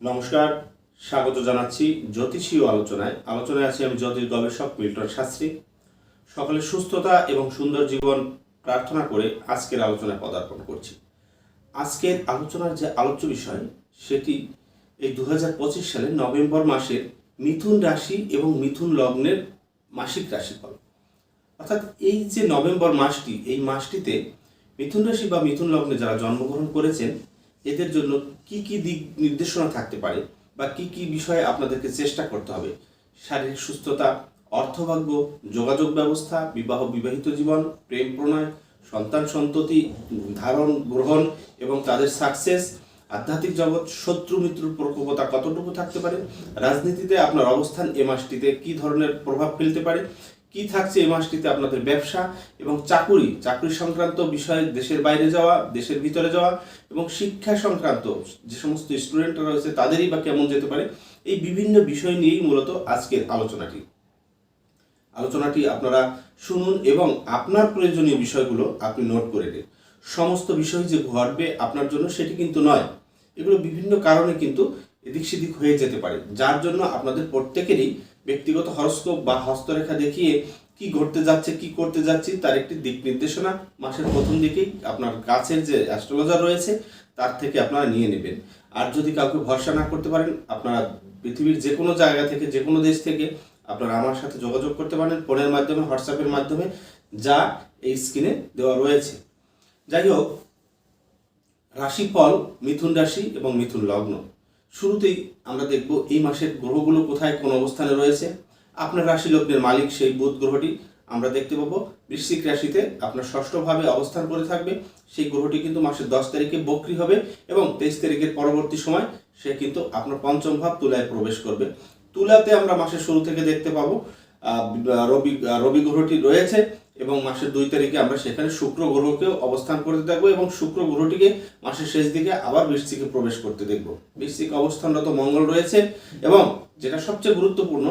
নমস্কার, স্বাগত জানাচ্ছি জ্যোতিষীয় আলোচনায়। আলোচনায় আছি আমি জ্যোতিষ গবেষক মিল্টন শাস্ত্রী। সকলের সুস্থতা এবং সুন্দর জীবন প্রার্থনা করে আজকের আলোচনায় পদার্পণ করছি। আজকের আলোচনার যে আলোচ্য বিষয়, সেটি এই দু হাজার পঁচিশ সালের নভেম্বর মাসের মিথুন রাশি এবং মিথুন লগ্নের মাসিক রাশিফল। অর্থাৎ এই যে নভেম্বর মাসটি, এই মাসটিতে মিথুন রাশি বা মিথুন লগ্নে যারা জন্মগ্রহণ করেছেন এদের জন্য কি কি দিক নির্দেশনা থাকতে পারে বা কি কি বিষয়ে আপনাদেরকে চেষ্টা করতে হবে? শারীরিক সুস্থতা, অর্থভাগ্য, যোগাযোগ ব্যবস্থা, বিবাহ বিবাহিত জীবন, প্রেম প্রণয়, সন্তান সন্ততি, ধারণ, গ্রহণ এবং তাদের সাকসেস আধ্যাত্মিক জগৎ, শত্রু মিত্রুর প্রকোপতা কতটুকু থাকতে পারে? রাজনীতিতে আপনার অবস্থান এ মাসটিতে কি ধরনের প্রভাব ফেলতে পারে? কি থাকছে এই মাসটিতে আপনাদের ব্যবসা এবং চাকুরি, চাকরি সংক্রান্ত বিষয়ে দেশের বাইরে যাওয়া, দেশের ভিতরে যাওয়া এবং শিক্ষা সংক্রান্ত যে সমস্ত স্টুডেন্টরা রয়েছে তাদেরই বা কেমন যেতে পারে, এই বিভিন্ন বিষয় নিয়েই মূলত আজকের আলোচনাটি। আলোচনাটি আপনারা শুনুন এবং আপনার প্রয়োজনীয় বিষয়গুলো আপনি নোট করে নিন। সমস্ত বিষয় যে ঘটবে আপনার জন্য সেটি কিন্তু নয়। এগুলো বিভিন্ন কারণে কিন্তু এদিক সেদিক হয়ে যেতে পারে, যার জন্য আপনাদের প্রত্যেকেরই ব্যক্তিগত হরস্কোপ বা হস্তরেখা দেখিয়ে কি ঘটতে যাচ্ছে, কি করতে যাচ্ছি, তার একটি দিক নির্দেশনা মাসের প্রথম দিকেই আপনার কাছের যে অ্যাস্ট্রোলজার রয়েছে, তার থেকে আপনারা নিয়ে নেবেন। আর যদি কাউকে ভরসা না করতে পারেন, আপনারা পৃথিবীর যে কোনো জায়গা থেকে, যে কোনো দেশ থেকে আপনারা আমার সাথে যোগাযোগ করতে পারেন ফোনের মাধ্যমে হোয়াটসঅ্যাপের মাধ্যমে, যা এই স্ক্রিনে দেওয়া রয়েছে। যাই হোক, রাশিফল, মিথুন রাশি এবং মিথুন লগ্ন। শুরুতেই আমরা দেখব এই মাসের গ্রহগুলো কোথায়, কোন অবস্থানে রয়েছে। আপনার রাশি লগ্নের মালিক সেই বুধ গ্রহটি আমরা দেখতে পাবো। বৃশ্চিক রাশিতে আপনার ষষ্ঠভাবে অবস্থান করে থাকবে। সেই গ্রহটি কিন্তু মাসের দশ তারিখে বক্রি হবে এবং তেইশ তারিখের পরবর্তী সময় সে কিন্তু আপনার পঞ্চম ভাব তুলায় প্রবেশ করবে। তুলাতে আমরা মাসের শুরু থেকে দেখতে পাবো রবি রবি গ্রহটি রয়েছে। এবং মাসের দুই তারিখে আমরা সেখানে শুক্র গ্রহকেও অবস্থান করতে দেখব এবং শুক্র গ্রহটিকে মাসের শেষ দিকে আবার বৃশ্চিকে প্রবেশ করতে দেখব। বৃশ্চিক অবস্থানরত মঙ্গল রয়েছে এবং যেটা সবচেয়ে গুরুত্বপূর্ণ,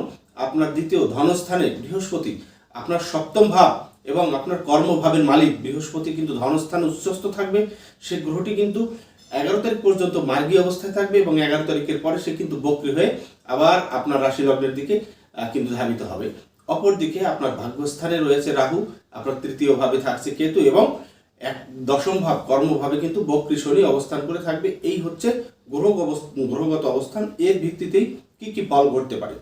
আপনার দ্বিতীয় ধনস্থানে বৃহস্পতি, আপনার সপ্তম ভাব এবং আপনার কর্মভাবের মালিক বৃহস্পতি কিন্তু ধনস্থানে উচ্চস্থ থাকবে। সে গ্রহটি কিন্তু এগারো তারিখ পর্যন্ত মার্গী অবস্থায় থাকবে এবং এগারো তারিখের পরে সে কিন্তু বক্রি হয়ে আবার আপনার রাশি লগ্নের দিকে কিন্তু ধাবিত হবে। অপরদিকে আপনার ভাগ্যস্থানে রয়েছে রাহু, আপনার তৃতীয় ভাবে থাকছে কেতু এবং এক দশম ভাব কর্মভাবে কিন্তু বক্রি অবস্থান করে থাকবে। এই হচ্ছে গ্রহ গ্রহগত অবস্থান। এর ভিত্তিতেই কি কি ফল ঘটতে পারে?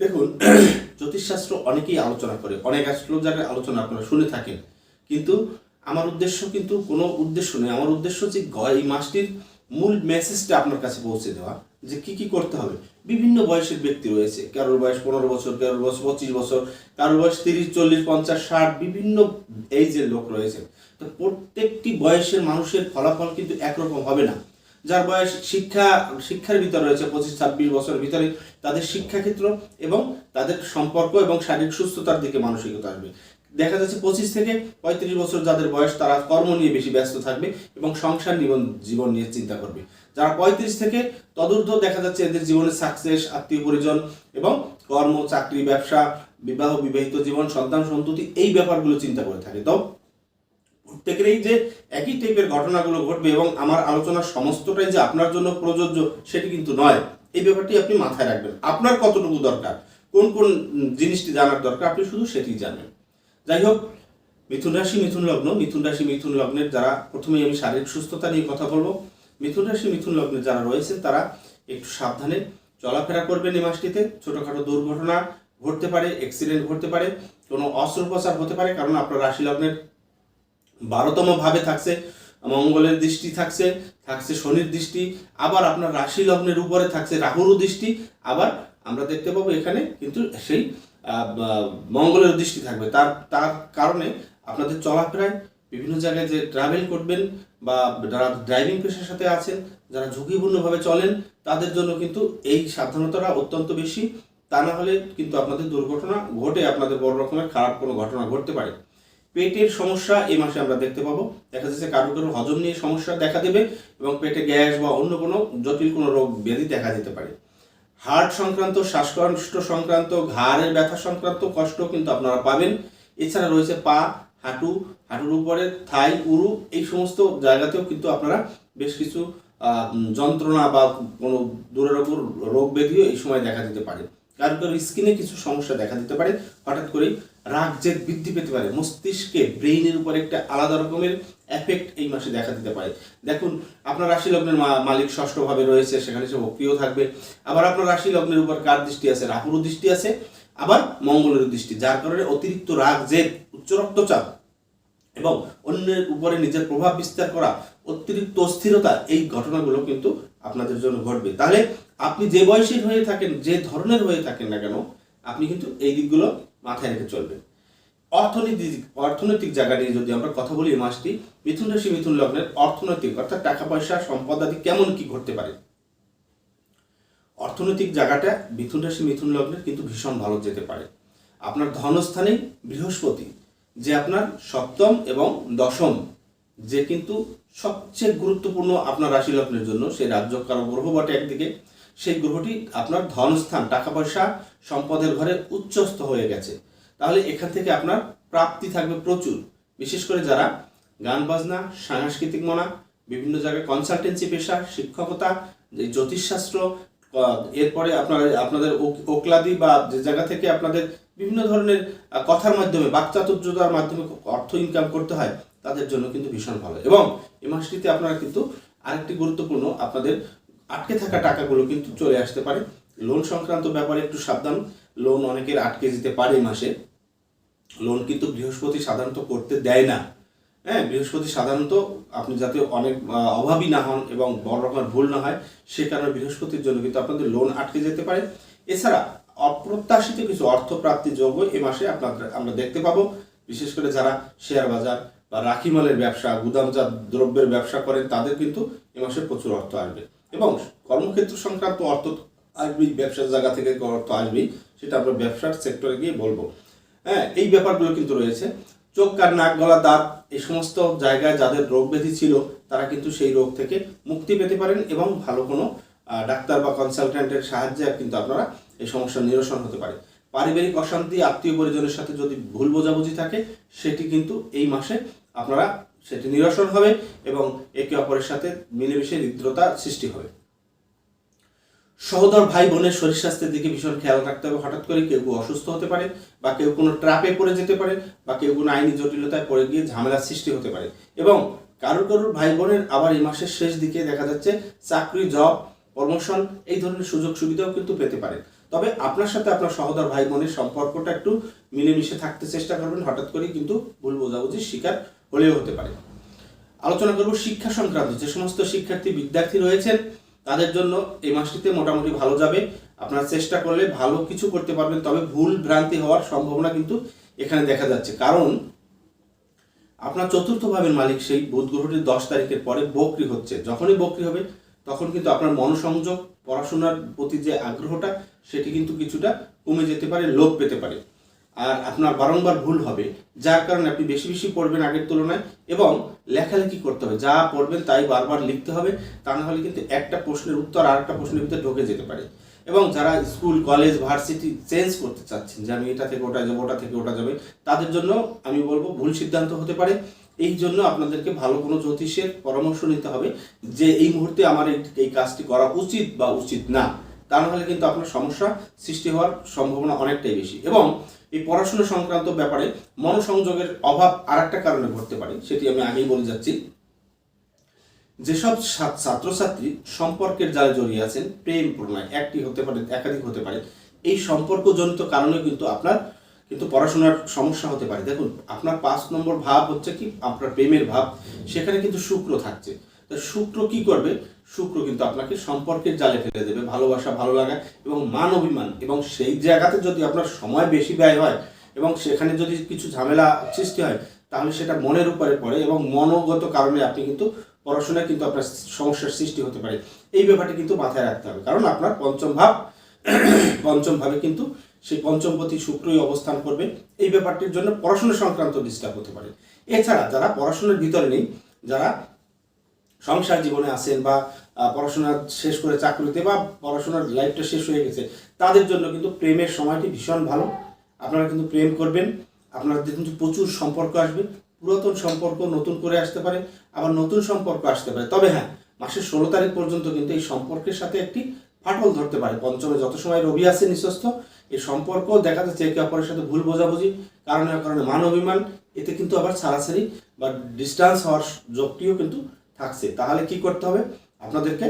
দেখুন, জ্যোতিষশাস্ত্র অনেকেই আলোচনা করে, অনেক অ্যাস্ট্রোলজারের আলোচনা আপনারা শুনে থাকেন। কিন্তু আমার উদ্দেশ্য কিন্তু কোনো উদ্দেশ্য নেই আমার উদ্দেশ্য হচ্ছে এই মাসটির মূল মেসেজটা আপনার কাছে পৌঁছে দেওয়া। যে কি কি করতে হবে? বিভিন্ন বয়সের ব্যক্তি রয়েছে। কারোর বয়স পনেরো বছর, কারোর বয়স পঁচিশ বছর, কারোর বয়স তিরিশ, চল্লিশ, পঞ্চাশ, ষাট, বিভিন্ন এইজের লোক রয়েছে। তো প্রত্যেকটি বয়সের মানুষের ফলাফল কিন্তু একরকম হবে না। যার বয়স শিক্ষা, শিক্ষার ভিতরে রয়েছে পঁচিশ, ছাব্বিশ বছরের ভিতরে, তাদের শিক্ষাক্ষেত্র এবং তাদের সম্পর্ক এবং শারীরিক সুস্থতার দিকে মানসিকতা আসবে। দেখা যাচ্ছে পঁচিশ থেকে পঁয়ত্রিশ বছর যাদের বয়স, তারা কর্ম নিয়ে বেশি ব্যস্ত থাকবে এবং সংসার জীবন জীবন নিয়ে চিন্তা করবে। যারা পঁয়ত্রিশ থেকে তদূর্ধ্ব দেখা যাচ্ছে এদের জীবনে সাকসেস আত্মীয় পরিজন এবং কর্ম, চাকরি, ব্যবসা, বিবাহ, বিবাহিত জীবন, সন্তান, সন্ততি এই ব্যাপারগুলো চিন্তা করে থাকে। তো প্রত্যেকেরই যে একই টাইপের ঘটনাগুলো ঘটবে এবং আমার আলোচনার সমস্তটাই যে আপনার জন্য প্রযোজ্য সেটি কিন্তু নয়, এই ব্যাপারটি আপনি মাথায় রাখবেন। আপনার কতটুকু দরকার? কোন কোন জিনিসটি জানার দরকার? আপনি শুধু সেটি জানেন। যাই হোক, মিথুন রাশি, মিথুন লগ্ন। মিথুন রাশি, মিথুন লগ্নের যারা, প্রথমেই আমি শারীরিক সুস্থতা নিয়ে কথা বলব। মিথুন রাশি, মিথুন লগ্নের যারা রয়েছেন, তারা একটু সাবধানে চলাফেরা করবেন এই মাসটিতে। ছোটোখাটো দুর্ঘটনা ঘটতে পারে অ্যাক্সিডেন্ট ঘটতে পারে, কোনো অস্ত্রোপচার হতে পারে, কারণ আপনার রাশি লগ্নের বারোতম ভাবে থাকছে, মঙ্গলের দৃষ্টি থাকছে থাকছে শনির দৃষ্টি, আবার আপনার রাশি লগ্নের উপরে থাকছে রাহুরও দৃষ্টি, আবার আমরা দেখতে পাবো এখানে কিন্তু সেই মঙ্গলের দৃষ্টি থাকবে। তার তার কারণে আপনাদের চলাফেরায় বিভিন্ন জায়গায় যে ট্রাভেল করবেন বা যারা ড্রাইভিং পেশার সাথে আছেন, যারা ঝুঁকিপূর্ণভাবে চলেন, তাদের জন্য কিন্তু এই সাবধানতাটা অত্যন্ত বেশি। তা না হলে কিন্তু আপনাদের দুর্ঘটনা ঘটে, আপনাদের বড় রকমের খারাপ কোনো ঘটনা ঘটতে পারে। পেটের সমস্যা এই মাসে আমরা দেখতে পাবো। দেখা যাচ্ছে কারও কারও হজম নিয়ে সমস্যা দেখা দেবে এবং পেটে গ্যাস বা অন্য কোনো জটিল কোনো রোগ ব্যাধি দেখা যেতে পারে। হার্ট সংক্রান্ত, শ্বাসকষ্ট সংক্রান্ত, ঘাড়ের ব্যথা সংক্রান্ত কষ্ট কিন্তু আপনারা পাবেন। এছাড়া রয়েছে পা হাঁটু, হাঁটুর উপরে থাই, উরু, এই সমস্ত জায়গাতেও কিন্তু আপনারা বেশ কিছু যন্ত্রণা বা কোনো দূরের ওপর রোগ ব্যাধিও এই সময় দেখা দিতে পারে। কারও কারও স্কিনে কিছু সমস্যা দেখা দিতে পারে। হঠাৎ করে রাগ, জেদ বৃদ্ধি পেতে পারে। মস্তিষ্কে ব্রেইনের উপর একটা আলাদা রকমের এফেক্ট এই মাসে দেখা দিতে পারে। দেখুন, আপনার রাশি লগ্নের মালিক ষষ্ঠভাবে রয়েছে, সেখানে সে সক্রিয় থাকবে। আবার আপনার রাশি লগ্নের উপর কার দৃষ্টি আছে? রাহুর দৃষ্টি আছে, আবার মঙ্গলের দৃষ্টি। যার কারণে অতিরিক্ত রাগ, জেদ উচ্চ রক্তচাপ এবং অন্যের উপরে নিজের প্রভাব বিস্তার করা, অতিরিক্ত অস্থিরতা, এই ঘটনাগুলো কিন্তু আপনাদের জন্য ঘটবে। তাহলে আপনি যে বয়সী হয়ে থাকেন, যে ধরনের হয়ে থাকেন না কেন, আপনি কিন্তু এই দিকগুলো মাথায় রেখে চলবেন। অর্থনৈতিক অর্থনৈতিক জায়গা নিয়ে যদি আমরা কথা বলি মাসটি মিথুন রাশি, মিথুন লগ্নের অর্থনৈতিক, অর্থাৎ টাকা, পয়সা, সম্পদ আদি কেমন কি ঘটতে পারে? অর্থনৈতিক জায়গাটা মিথুন রাশি, মিথুন লগ্নের কিন্তু ভীষণ ভালো যেতে পারে। আপনার ধনস্থানে বৃহস্পতি যে আপনার সপ্তম এবং দশম, যে কিন্তু সবচেয়ে গুরুত্বপূর্ণ আপনার রাশি লগ্নের জন্য সেই রাজ্য গ্রহ বটে একদিকে, সেই গ্রহটি আপনার ধনস্থান টাকা পয়সা সম্পদের ঘরে উচ্চস্থ হয়ে গেছে। তাহলে এখান থেকে আপনার প্রাপ্তি থাকবে প্রচুর। বিশেষ করে যারা গান বাজনা, সাংস্কৃতিক মনা, বিভিন্ন জায়গায় কনসালটেন্সি পেশা, শিক্ষকতা, যে জ্যোতিষশাস্ত্র এরপরে আপনার, আপনাদের ওক- ওকলাদি বা যে জায়গা থেকে আপনাদের বিভিন্ন ধরনের কথার মাধ্যমে, বাকচাতুর্যতার মাধ্যমে অর্থ ইনকাম করতে হয়, তাদের জন্য কিন্তু ভীষণ ভালো। এবং এই মাসটিতে আপনারা কিন্তু আরেকটি গুরুত্বপূর্ণ, আপনাদের আটকে থাকা টাকাগুলো কিন্তু চলে আসতে পারে। লোন সংক্রান্ত ব্যাপারে একটু সাবধান। লোন অনেকের আটকে যেতে পারে মাসে। লোন কিন্তু বৃহস্পতি সাধারণত করতে দেয় না। হ্যাঁ বৃহস্পতি সাধারণত আপনি যাতে অনেক অভাবী না হন এবং বড় রকমের ভুল না হয়, সে কারণে বৃহস্পতির জন্য কিন্তু আপনাদের লোন আটকে যেতে পারে। এছাড়া অপ্রত্যাশিত কিছু অর্থ প্রাপ্তির যোগ্য এ মাসে আপনাদের, আমরা দেখতে পাবো। বিশেষ করে যারা শেয়ার বাজার বা রাখিমালের ব্যবসা, গুদামজাত দ্রব্যের ব্যবসা করেন, তাদের কিন্তু এ মাসে প্রচুর অর্থ আসবে। এবং কর্মক্ষেত্র সংক্রান্ত অর্থ আসবেই, ব্যবসার জায়গা থেকে অর্থ আসবেই, সেটা আমরা ব্যবসার সেক্টরে গিয়ে বলব। হ্যাঁ এই ব্যাপারগুলো কিন্তু রয়েছে। চোখ, কান, নাক, গলা, দাঁত এই সমস্ত জায়গায় যাদের রোগ ব্যাধি ছিল, তারা কিন্তু সেই রোগ থেকে মুক্তি পেতে পারেন এবং ভালো কোনো ডাক্তার বা কনসালট্যান্টের সাহায্যে কিন্তু আপনারা এই সমস্যার নিরসন হতে পারে। পারিবারিক অশান্তি, আত্মীয় পরিজনের সাথে যদি ভুল বোঝাবুঝি থাকে, সেটি কিন্তু এই মাসে আপনারা সেটি নিরসন হবে এবং একে অপরের সাথে মিলেমিশে হৃদ্রতা সৃষ্টি হবে। সহোদর ভাই বোনের শরীর স্বাস্থ্যের দিকে ভীষণ খেয়াল রাখতে হবে। হঠাৎ করে কেউ কেউ অসুস্থ হতে পারে বা কেউ কোনো ট্রাপে পড়ে যেতে পারে বা কেউ কোনো আইনি জটিলতায় পড়ে গিয়ে ঝামেলার সৃষ্টি হতে পারে। এবং কারোর কারোর ভাই বোনের আবার এই মাসের শেষ দিকে দেখা যাচ্ছে চাকরি, জব প্রমোশন এই ধরনের সুযোগ সুবিধাও কিন্তু পেতে পারে তবে আপনার সাথে আপনার সহোদর ভাই বোনের সম্পর্কটা একটু মিলেমিশে থাকতে চেষ্টা করবেন, হঠাৎ করেই কিন্তু ভুল বোঝাবুঝির শিকার হলেও হতে পারে। আলোচনা করব শিক্ষা সংক্রান্ত। যে সমস্ত শিক্ষার্থী বিদ্যার্থী রয়েছেন, তাদের জন্য এই মাসটিতে মোটামুটি ভালো যাবে। আপনারা চেষ্টা করলে ভালো কিছু করতে পারবেন, তবে ভুল ভ্রান্তি হওয়ার সম্ভাবনা কিন্তু এখানে দেখা যাচ্ছে। কারণ আপনার চতুর্থ ভাবের মালিক সেই বুধ গ্রহটি দশ তারিখের পরে বকরি হচ্ছে। যখনই বকরি হবে তখন কিন্তু আপনার মনোসংযোগ, পড়াশোনার প্রতি যে আগ্রহটা, সেটি কিন্তু কিছুটা কমে যেতে পারে লোভ পেতে পারে। আর আপনার বারংবার ভুল হবে, যার কারণে আপনি বেশি বেশি পড়বেন আগের তুলনায় এবং লেখালেখি করতে হবে। যা পড়বেন তাই বারবার লিখতে হবে, তা না হলে কিন্তু একটা প্রশ্নের উত্তর আর একটা প্রশ্নের ভিতরে ঢুকে যেতে পারে। এবং যারা স্কুল, কলেজ, ভার্সিটি চেঞ্জ করতে চাচ্ছেন, যে আমি এটা থেকে ওটা যাব, ওটা থেকে ওটা যাবে, তাদের জন্য আমি বলব ভুল সিদ্ধান্ত হতে পারে। এই জন্য আপনাদেরকে ভালো কোনো জ্যোতিষের পরামর্শ নিতে হবে যে এই মুহূর্তে আমার এই কাজটি করা উচিত বা উচিত না। তা না হলে কিন্তু আপনার সমস্যা সৃষ্টি হওয়ার সম্ভাবনা অনেকটাই বেশি। এবং এই পড়াশোনা সংক্রান্ত ব্যাপারে মনোসংযোগের অভাব আর একটা কারণে ঘটতে পারে, সেটি আমি আগেই বলে যাচ্ছি। যেসব ছাত্রছাত্রী সম্পর্কের জালে জড়িয়ে আছেন, প্রেম প্রণয় একটি হতে পারে, একাধিক হতে পারে, এই সম্পর্কজনিত কারণে কিন্তু আপনার কিন্তু পড়াশোনার সমস্যা হতে পারে। দেখুন, আপনার পাঁচ নম্বর ভাব হচ্ছে কি? আপনার প্রেমের ভাব। সেখানে কিন্তু শুক্র থাকছে। তা শুক্র কি করবে? শুক্র কিন্তু আপনাকে সম্পর্কের জালে ফেলে দেবে, ভালোবাসা ভালো লাগা এবং মান অভিমান। এবং সেই জায়গাতে যদি আপনার সময় বেশি ব্যয় হয় এবং সেখানে যদি কিছু ঝামেলা সৃষ্টি হয়, তাহলে সেটা মনের উপরে পড়ে এবং মনোগত কারণে আপনি কিন্তু পড়াশোনায় কিন্তু আপনার সমস্যার সৃষ্টি হতে পারে। এই ব্যাপারটি কিন্তু মাথায় রাখতে হবে। কারণ আপনার পঞ্চম ভাব, পঞ্চম ভাবে কিন্তু সেই পঞ্চমপতি শুক্রই অবস্থান করবে। এই ব্যাপারটির জন্য পড়াশোনা সংক্রান্ত ডিস্টার্ব হতে পারে। এছাড়া যারা পড়াশোনার ভিতরে নেই, যারা সংসার জীবনে আছেন বা পড়াশোনা শেষ করে চাকরিতে বা পড়াশোনার লাইফটা শেষ হয়ে গেছে, তাদের জন্য কিন্তু প্রেমের সময়টি ভীষণ ভালো। আপনারা কিন্তু প্রেম করবেন, আপনাদের কিন্তু প্রচুর সম্পর্ক আসবে। পুরাতন সম্পর্ক নতুন করে আসতে পারে, আবার নতুন সম্পর্ক আসতে পারে। তবে হ্যাঁ মাসের ষোলো তারিখ পর্যন্ত কিন্তু এই সম্পর্কের সাথে একটি ফাটল ধরতে পারে। পঞ্চমে যত সময় রবি আছে নিঃস্বস্থ এই সম্পর্ক দেখা যাচ্ছে একে অপরের সাথে ভুল বোঝাবুঝি, কারণে কারণে মান অভিমান, এতে কিন্তু আবার ছাড়াছাড়ি বা ডিস্টেন্স হওয়ার যোগটিও কিন্তু থাকছে। তাহলে কি করতে হবে? আপনাদেরকে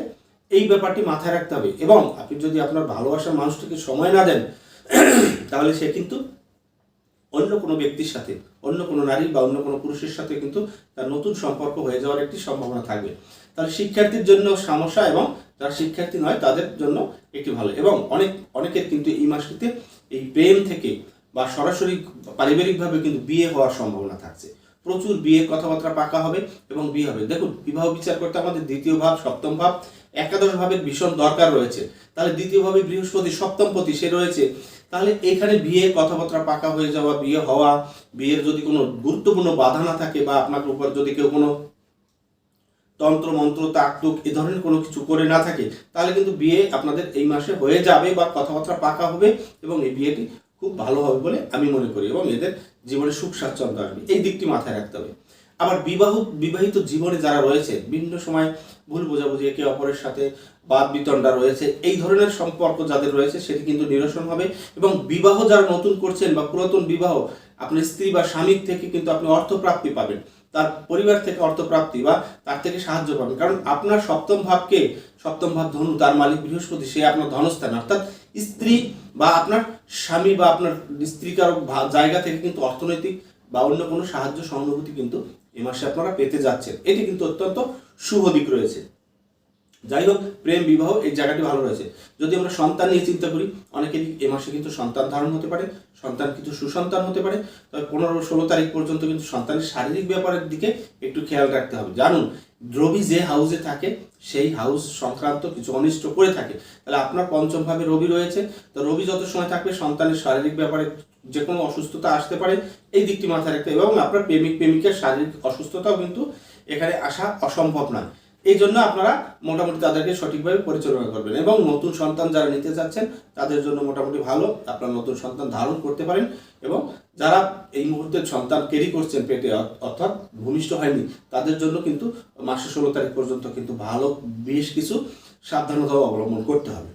এই ব্যাপারটি মাথায় রাখতে হবে। এবং আপনি যদি আপনার ভালোবাসার মানুষটিকে সময় না দেন, তাহলে সে কিন্তু অন্য কোনো ব্যক্তির সাথে, অন্য কোনো নারী বা অন্য কোনো পুরুষের সাথে কিন্তু তার নতুন সম্পর্ক হয়ে যাওয়ার একটি সম্ভাবনা থাকবে। তাহলে শিক্ষার্থীর জন্য সমস্যা এবং যারা শিক্ষার্থী নয়, তাদের জন্য একটি ভালো। এবং অনেক, অনেকের কিন্তু এই মাসটিতে এই প্রেম থেকে বা সরাসরি পারিবারিকভাবে কিন্তু বিয়ে হওয়ার সম্ভাবনা থাকছে। প্রচুর বিয়ে কথাবার্তা পাকা হবে এবং বিয়ে হবে। দেখুন, বিবাহ বিচার করতে আমাদের দ্বিতীয় ভাব, সপ্তম ভাব, একাদশ ভাবের ভীষণ দরকার রয়েছে। তাহলে দ্বিতীয় ভাবে বৃহস্পতি, সপ্তম পতি সে রয়েছে। তাহলে এখানে বিয়ে কথাবার্তা পাকা হয়ে যাওয়া, বিয়ে হওয়া, বিয়ের যদি কোনো গুরুত্বপূর্ণ বাধা না থাকে বা আপনার উপর যদি কেউ কোনো তন্ত্র, মন্ত্র তাকতুক এ ধরনের কোনো কিছু করে না থাকে, তাহলে কিন্তু বিয়ে আপনাদের এই মাসে হয়ে যাবে বা কথাবার্তা পাকা হবে এবং এই বিয়েটি খুব ভালো হবে বলে আমি মনে করি এবং এদের জীবনে সুখ স্বাচ্ছন্দ্য আসবে। এই দিকটি মাথায় রাখতে হবে। আবার বিবাহ, বিবাহিত জীবনে যারা রয়েছে, বিভিন্ন সময় ভুল বোঝাবুঝি, একে অপরের সাথে বাদ বিতণ্ডা রয়েছে, এই ধরনের সম্পর্ক যাদের রয়েছে, সেটি কিন্তু নিরসন হবে এবং বিবাহ যারা নতুন করছেন বা পুরাতন বিবাহ, আপনার স্ত্রী বা স্বামীর থেকে কিন্তু আপনি অর্থপ্রাপ্তি পাবেন। তার পরিবার থেকে অর্থপ্রাপ্তি বা তার থেকে সাহায্য পাবেন কারণ আপনার সপ্তম ভাবকে, সপ্তম ভাব ধনু, তার মালিক বৃহস্পতি, সে আপনার ধনস্থান। অর্থাৎ স্ত্রী বা আপনার স্বামী বা আপনার স্ত্রী কারও জায়গা থেকে কিন্তু অর্থনৈতিক বা অন্য কোনো সাহায্য, সহানুভূতি কিন্তু এ মাসে আপনারা পেতে যাচ্ছেন। এটি কিন্তু অত্যন্ত শুভ দিক রয়েছে। যাই হোক, প্রেম, বিবাহ এই জায়গাটি ভালো রয়েছে। যদি আমরা সন্তান নিয়ে চিন্তা করি অনেকেরই এ মাসে কিন্তু সন্তান ধারণ হতে পারে, সন্তান কিন্তু সুসন্তান হতে পারে। তবে পনেরো, ষোলো তারিখ পর্যন্ত কিন্তু সন্তানের শারীরিক ব্যাপারের দিকে একটু খেয়াল রাখতে হবে। জানুন রবি যে হাউসে থাকে, সেই হাউস সংক্রান্ত কিছু অনিষ্ট করে থাকে। তাহলে আপনার পঞ্চম ভাবে রবি রয়েছে। তো রবি যত সময় থাকবে, সন্তানের শারীরিক ব্যাপারে যে কোনো অসুস্থতা আসতে পারে, এই দিকটি মাথায় রাখতে হবে। এবং আপনার প্রেমিক, প্রেমিকের শারীরিক অসুস্থতাও কিন্তু এখানে আসা অসম্ভব নয়। এই জন্য আপনারা মোটামুটি তাদেরকে সঠিকভাবে পরিচালনা করবেন এবং নতুন সন্তান যারা নিতে চাচ্ছেন, তাদের জন্য মোটামুটি ভালো। আপনারা নতুন সন্তান ধারণ করতে পারেন এবং যারা এই মুহূর্তে সন্তান ক্যারি করছেন পেটে, অর্থাৎ ভূমিষ্ঠ হয়নি, তাদের জন্য কিন্তু মাসের ষোলো তারিখ পর্যন্ত কিন্তু ভালো বেশ কিছু সাবধানতা অবলম্বন করতে হবে।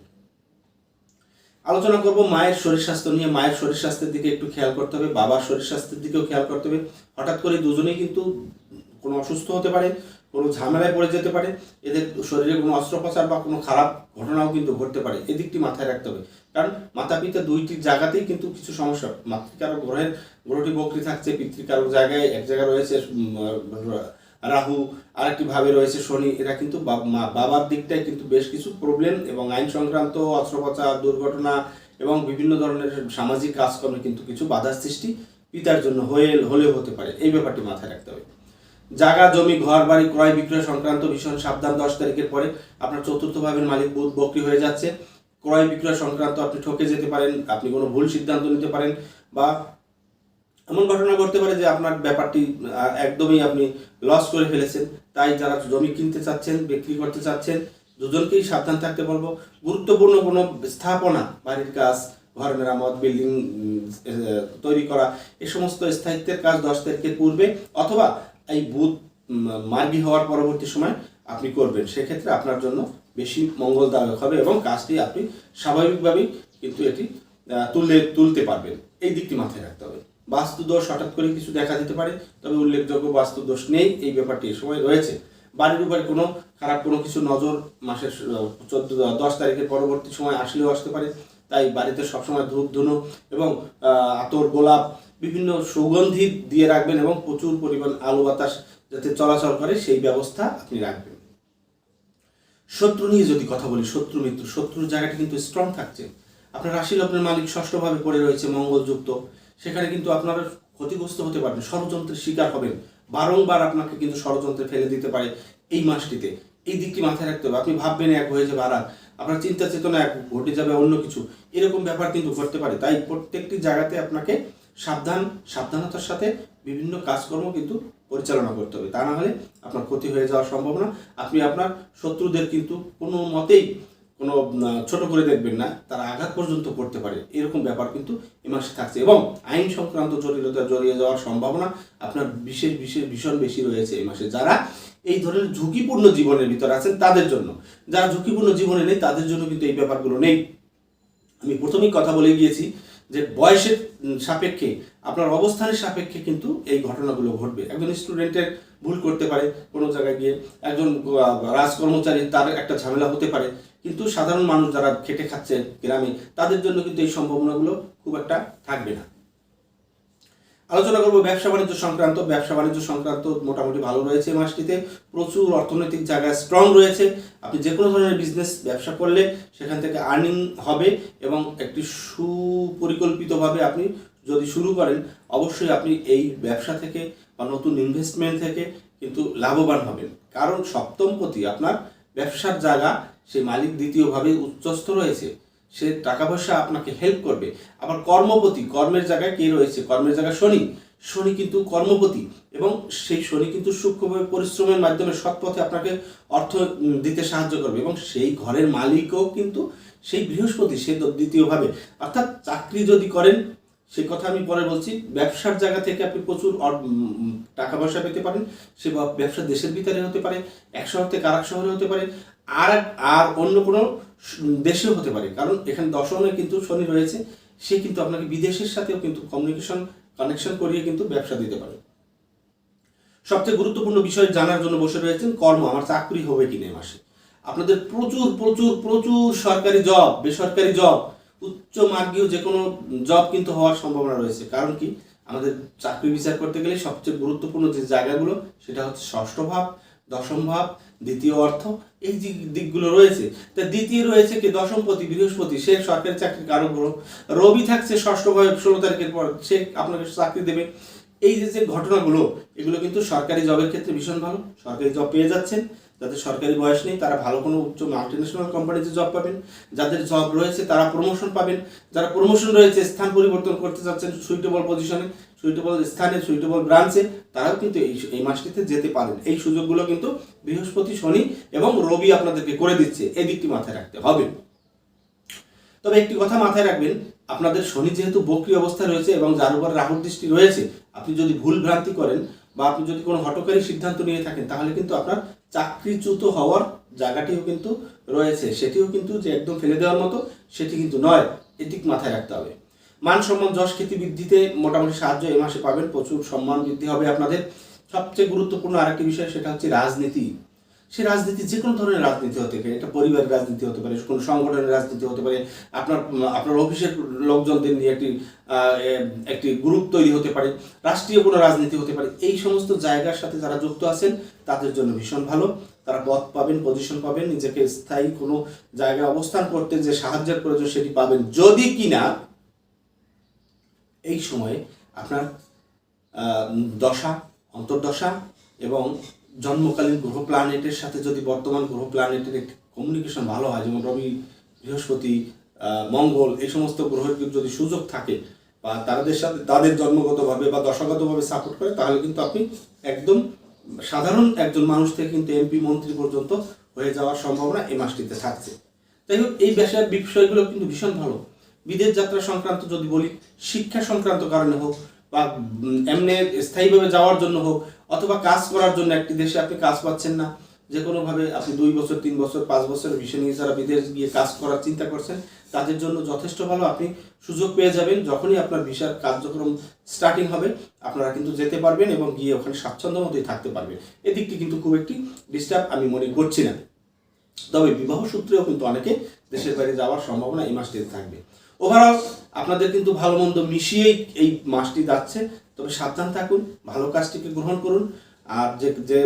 আলোচনা করব মায়ের শরীর স্বাস্থ্য নিয়ে। মায়ের শরীর স্বাস্থ্যের দিকে একটু খেয়াল করতে হবে, বাবার শরীর স্বাস্থ্যের দিকেও খেয়াল করতে হবে। হঠাৎ করে দুজনেই কিন্তু কোনো অসুস্থ হতে পারে কোনো ঝামেলায় পড়ে যেতে পারে, এদের শরীরে কোনো অস্ত্রোপচার বা কোনো খারাপ ঘটনাও কিন্তু ঘটতে পারে। এদিকটি মাথায় রাখতে হবে। কারণ মাতা পিতা দুইটি জায়গাতেই কিন্তু কিছু সমস্যা। মাতৃকারক গ্রহের গ্রহটি বকরি থাকছে পিতৃকারক জায়গায় এক জায়গায় রয়েছে রাহু, আরেকটি ভাবে রয়েছে শনি। এরা কিন্তু বাবার দিকটায় কিন্তু বেশ কিছু প্রবলেম এবং আইন সংক্রান্ত অস্ত্রোপচার, দুর্ঘটনা এবং বিভিন্ন ধরনের সামাজিক কাজকর্মে কিন্তু কিছু বাধার সৃষ্টি পিতার জন্য হয়ে, হলেও হতে পারে। এই ব্যাপারটি মাথায় রাখতে হবে। জায়গা জমি, ঘর, বাড়ি, ক্রয়, বিক্রয় সংক্রান্ত ভীষণ সাবধান দশ তারিখের পরে আপনার চতুর্থ ভাবের মালিক বুধ বকরি হয়ে যাচ্ছে। ক্রয়, বিক্রয় সংক্রান্ত আপনি ঠকে যেতে পারেন, আপনি কোনো ভুল সিদ্ধান্ত নিতে পারেন বা এমন ঘটনা ঘটতে পারে যে আপনার ব্যাপারটি একদমই আপনি লস করে ফেলেছেন। তাই যারা জমি কিনতে চাচ্ছেন, বিক্রি করতে চাচ্ছেন, দুজনকেই সাবধান থাকতে বলব। গুরুত্বপূর্ণ কোনো স্থাপনা, বাড়ির কাজ, ঘর মেরামত, বিল্ডিং তৈরি করা, এ সমস্ত স্থায়িত্বের কাজ দশ তারিখের পূর্বে অথবা এই বুধ মার্গী হওয়ার পরবর্তী সময় আপনি করবেন। সেক্ষেত্রে আপনার জন্য বেশি মঙ্গলদায়ক হবে এবং কাজটি আপনি স্বাভাবিকভাবেই কিন্তু এটি তুললে তুলতে পারবেন। এই দিকটি মাথায় রাখতে হবে। বাস্তু দোষ হঠাৎ করে কিছু দেখা দিতে পারে, তবে উল্লেখযোগ্য বাস্তু দোষ নেই। এই ব্যাপারটি এই সময় রয়েছে। বাড়ির উপরে কোনো খারাপ কোনো কিছু নজর মাসের চোদ্দ, দশ তারিখের পরবর্তী সময় আসলেও আসতে পারে। তাই বাড়িতে সবসময় ধূপ ধুনো এবং আতর, গোলাপ বিভিন্ন সুগন্ধি দিয়ে রাখবেন এবং প্রচুর পরিমাণ আলো বাতাস যাতে চলাচল করে, সেই ব্যবস্থা আপনি রাখবেন। শত্রু নিয়ে যদি কথা বলি, শত্রু মিত্র, শত্রুর জায়গাটি কিন্তু স্ট্রং থাকছে। আপনার রাশি লগ্নের মালিক ষষ্ঠভাবে পড়ে রয়েছে, মঙ্গলযুক্ত। সেখানে কিন্তু আপনারা ক্ষতিগ্রস্ত হতে পারবেন ষড়যন্ত্রের শিকার হবেন। বারংবার আপনাকে কিন্তু ষড়যন্ত্রে ফেলে দিতে পারে এই মাসটিতে। এই দিকটি মাথায় রাখতে হবে। আপনি ভাববেন এক হয়ে যাবে আর আপনার চিন্তা চেতনা এক, ঘটে যাবে অন্য কিছু। এরকম ব্যাপার কিন্তু ঘটতে পারে। তাই প্রত্যেকটি জায়গাতে আপনাকে সাবধান, সাবধানতার সাথে বিভিন্ন কাজকর্ম কিন্তু পরিচালনা করতে হবে। তা না হলে আপনার ক্ষতি হয়ে যাওয়ার সম্ভাবনা। আপনি আপনার শত্রুদের কিন্তু কোনো মতেই কোনো ছোট করে দেখবেন না। তারা আঘাত পর্যন্ত করতে পারে। এরকম ব্যাপার কিন্তু এ মাসে থাকছে। এবং আইন সংক্রান্ত জটিলতা জড়িয়ে যাওয়ার সম্ভাবনা আপনার বিশেষ বিশেষ, ভীষণ বেশি রয়েছে এই মাসে। যারা এই ধরনের ঝুঁকিপূর্ণ জীবনের ভিতরে আছেন তাদের জন্য, যারা ঝুঁকিপূর্ণ জীবনে নেই তাদের জন্য কিন্তু এই ব্যাপারগুলো নেই। আমি প্রথমেই কথা বলে গিয়েছি যে বয়সের সাপেক্ষে, আপনার অবস্থানের সাপেক্ষে কিন্তু এই ঘটনাগুলো ঘটবে। একজন স্টুডেন্টের ভুল করতে পারে, কোনো জায়গায় গিয়ে একজন রাজ রাজকর্মচারী তার একটা ঝামেলা হতে পারে। কিন্তু সাধারণ মানুষ যারা খেটে খাচ্ছে গ্রামে, তাদের জন্য কিন্তু এই সম্ভাবনাগুলো খুব একটা থাকবে না। আলোচনা করব ব্যবসা বাণিজ্য সংক্রান্ত। ব্যবসা বাণিজ্য সংক্রান্ত মোটামুটি ভালো রয়েছে মাসটিতে। প্রচুর অর্থনৈতিক জায়গায় স্ট্রং রয়েছে। আপনি যে কোনো ধরনের বিজনেস ব্যবসা করলে সেখান থেকে আর্নিং হবে এবং একটি সুপরিকল্পিতভাবে আপনি যদি শুরু করেন, অবশ্যই আপনি এই ব্যবসা থেকে বা নতুন ইনভেস্টমেন্ট থেকে কিন্তু লাভবান হবেন। কারণ সপ্তম প্রতি আপনার ব্যবসার জায়গা সেই মালিক দ্বিতীয়ভাবে উচ্চস্থ রয়েছে। সে টাকা পয়সা আপনাকে হেল্প করবে। আবার কর্মপতি, কর্মের জায়গায় কে রয়েছে? কর্মের জায়গায় শনি। শনি কিন্তু কর্মপতি এবং সেই শনি কিন্তু সূক্ষ্মভাবে পরিশ্রমের মাধ্যমে সৎ পথে আপনাকে অর্থ দিতে সাহায্য করবে এবং সেই ঘরের মালিকও কিন্তু সেই বৃহস্পতি, সে দ্বিতীয়ভাবে। অর্থাৎ চাকরি যদি করেন, সে কথা আমি পরে বলছি, ব্যবসার জায়গা থেকে আপনি প্রচুর টাকা পয়সা পেতে পারেন। সে ব্যবসা দেশের ভিতরে হতে পারে, এক শহর থেকে আরেক শহরে হতে পারে। আর আর অন্য কোনো দেশেও হতে পারে। কারণ এখানে দশমে কিন্তু শনি রয়েছে, সে কিন্তু আপনাকে বিদেশের সাথেও কিন্তু কমিউনিকেশন কানেকশন করিয়ে কিন্তু ব্যবসা দিতে পারে। সবচেয়ে গুরুত্বপূর্ণ বিষয় জানার জন্য বসে রয়েছেন কর্ম, আমার চাকরি হবে কিনা এই মাসে? আপনাদের প্রচুর প্রচুর প্রচুর সরকারি জব বেসরকারি জব উচ্চ মার্গীয় যে কোনো জব কিন্তু হওয়ার সম্ভাবনা রয়েছে। কারণ কি? আমাদের চাকরি বিচার করতে গেলে সবচেয়ে গুরুত্বপূর্ণ যে জায়গাগুলো, সেটা হচ্ছে ষষ্ঠ ভাব, দশম ভাব দ্বিতীয় অর্থ, এই যে দিকগুলো রয়েছে, তা দ্বিতীয় রয়েছে কি দশমপতি, বৃহস্পতি, সে সরকারি চাকরি কারও গ্রহ। রবি থাকছে ষষ্ঠ ভাবে ষোলো তারিখের পর সে আপনাকে চাকরি দেবে। এই যে যে ঘটনাগুলো, এগুলো কিন্তু সরকারি জবের ক্ষেত্রে ভীষণ ভালো। সরকারি জব পেয়ে যাচ্ছেন যাদের সরকারি বয়স নেই, তারা ভালো কোনো উচ্চ মাল্টিন্যাশনাল কোম্পানিতে জব পাবেন। যাদের জব রয়েছে, তারা প্রমোশন পাবেন। যারা প্রমোশন রয়েছে, স্থান পরিবর্তন করতে চাচ্ছেন সুইটেবল পজিশনে সুইটেবল স্থানে সুইটেবল ব্রাঞ্চে তারাও কিন্তু এই এই মাসটিতে যেতে পারেন। এই সুযোগগুলো কিন্তু বৃহস্পতি, শনি এবং রবি আপনাদেরকে করে দিচ্ছে। এই দিকটি মাথায় রাখতে হবে। তবে একটি কথা মাথায় রাখবেন, আপনাদের শনি যেহেতু বক্রি অবস্থায় রয়েছে এবং যার উপর রাহুর দৃষ্টি রয়েছে, আপনি যদি ভুল ভ্রান্তি করেন বা আপনি যদি কোনো হটকারী সিদ্ধান্ত নিয়ে থাকেন, তাহলে কিন্তু আপনার চাকরিচ্যুত হওয়ার জায়গাটিও কিন্তু রয়েছে। সেটিও কিন্তু যে একদম ফেলে দেওয়ার মতো, সেটি কিন্তু নয়। এদিক মাথায় রাখতে হবে। মান সম্মান যশ খ্যাতি বৃদ্ধিতে মোটামুটি সাহায্য এই মাসে পাবেন, প্রচুর সম্মান বৃদ্ধি হবে আপনাদের। সবচেয়ে গুরুত্বপূর্ণ আরেকটি বিষয়, সেটা হচ্ছে রাজনীতি। সে রাজনীতি যে কোনো ধরনের রাজনীতি হতে পারে, এটা পরিবারের রাজনীতি হতে পারে, কোনো সংগঠনের রাজনীতি হতে পারে, আপনার আপনার অফিসের লোকজনদের নিয়ে একটি একটি গ্রুপ তৈরি হতে পারে, রাষ্ট্রীয় কোনো রাজনীতি হতে পারে, এই সমস্ত জায়গার সাথে যারা যুক্ত আছেন, তাদের জন্য ভীষণ ভালো। তারা পদ পাবেন পজিশন পাবেন, নিজেকে স্থায়ী কোনো জায়গায় অবস্থান করতে যে সাহায্যের প্রয়োজন সেটি পাবেন। যদি কিনা এই সময়ে আপনার দশা, অন্তর্দশা এবং জন্মকালীন গ্রহ প্ল্যানেটের সাথে যদি বর্তমান গ্রহ প্ল্যানেটের একটি কমিউনিকেশন ভালো হয়, যেমন রবি, বৃহস্পতি মঙ্গল, এই সমস্ত গ্রহের যদি সুযোগ থাকে বা তাদের সাথে তাদের জন্মগতভাবে বা দশাগতভাবে সাপোর্ট করে, তাহলে কিন্তু আপনি একদম সাধারণ একজন মানুষ থেকে কিন্তু এমপি মন্ত্রী পর্যন্ত হয়ে যাওয়ার সম্ভাবনা এই মাসটিতে থাকছে। যাই হোক, এই বিষয় বিষয়গুলো কিন্তু ভীষণ ভালো। বিদেশ যাত্রা সংক্রান্ত যদি বলি, শিক্ষা সংক্রান্ত কারণে হোক বা এমনি স্থায়ীভাবে যাওয়ার জন্য হোক, অথবা কাজ করার জন্য একটি দেশে আপনি কাজ পাচ্ছেন না, যে কোনোভাবে আপনি দুই বছর, তিন বছর, পাঁচ বছরের বিষয় নিয়ে যারা বিদেশ গিয়ে কাজ করার চিন্তা করছেন, তাদের জন্য যথেষ্ট ভালো। আপনি সুযোগ পেয়ে যাবেন, যখনই আপনার ভিসার কার্যক্রম স্টার্টিং হবে, আপনারা কিন্তু যেতে পারবেন এবং গিয়ে ওখানে স্বাচ্ছন্দ্য মতোই থাকতে পারবেন। এদিকটি কিন্তু খুব একটি ডিস্টার্ব আমি মনে করছি না। তবে বিবাহ সূত্রেও কিন্তু অনেকে দেশের বাইরে যাওয়ার সম্ভাবনা এই মাসটিতে থাকবে। ওভারঅল আপনাদের কিন্তু ভালো মন্দ মিশিয়েই এই মাসটি যাচ্ছে। তবে সাবধান থাকুন, ভালো কাজটিকে গ্রহণ করুন। আর যে যে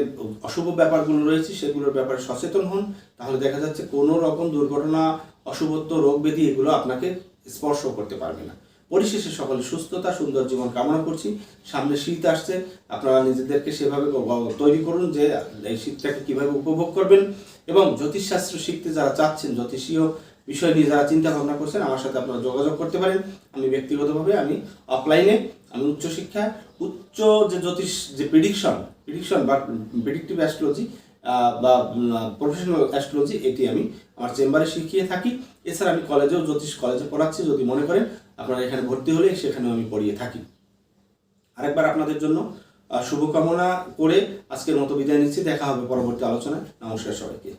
অশুভ ব্যাপারগুলো রয়েছে, সেগুলোর ব্যাপারে সচেতন হন। তাহলে দেখা যাচ্ছে কোনো রকম দুর্ঘটনা, অশুভত্ব, রোগ ব্যাধি, এগুলো আপনাকে স্পর্শ করতে পারবে না। পরিশেষে সকলে সুস্থতা, সুন্দর জীবন কামনা করছি। সামনে শীত আসছে, আপনারা নিজেদেরকে সেভাবে তৈরি করুন যে, এই শীতটাকে কীভাবে উপভোগ করবেন। এবং জ্যোতিষশাস্ত্র শিখতে যারা চাচ্ছেন জ্যোতিষীয় বিষয় নিয়ে যারা চিন্তা ভাবনা করছেন, আমার সাথে আপনারা যোগাযোগ করতে পারেন। আমি ব্যক্তিগতভাবে, আমি অফলাইনে আমি উচ্চশিক্ষা উচ্চ যে জ্যোতিষ, যে প্রিডিকশন প্রিডিকশন বা প্রিডিক্টিভ অ্যাস্ট্রোলজি বা প্রফেশনাল অ্যাস্ট্রোলজি এটি আমি আমার চেম্বারে শিখিয়ে থাকি। এছাড়া আমি কলেজেও জ্যোতিষ কলেজে পড়াচ্ছি, যদি মনে করেন, আপনারা এখানে ভর্তি হলে সেখানেও আমি পড়িয়ে থাকি। আরেকবার আপনাদের জন্য শুভকামনা করে আজকের মতো বিদায় নিচ্ছি। দেখা হবে পরবর্তী আলোচনায়। নমস্কার সবাইকে।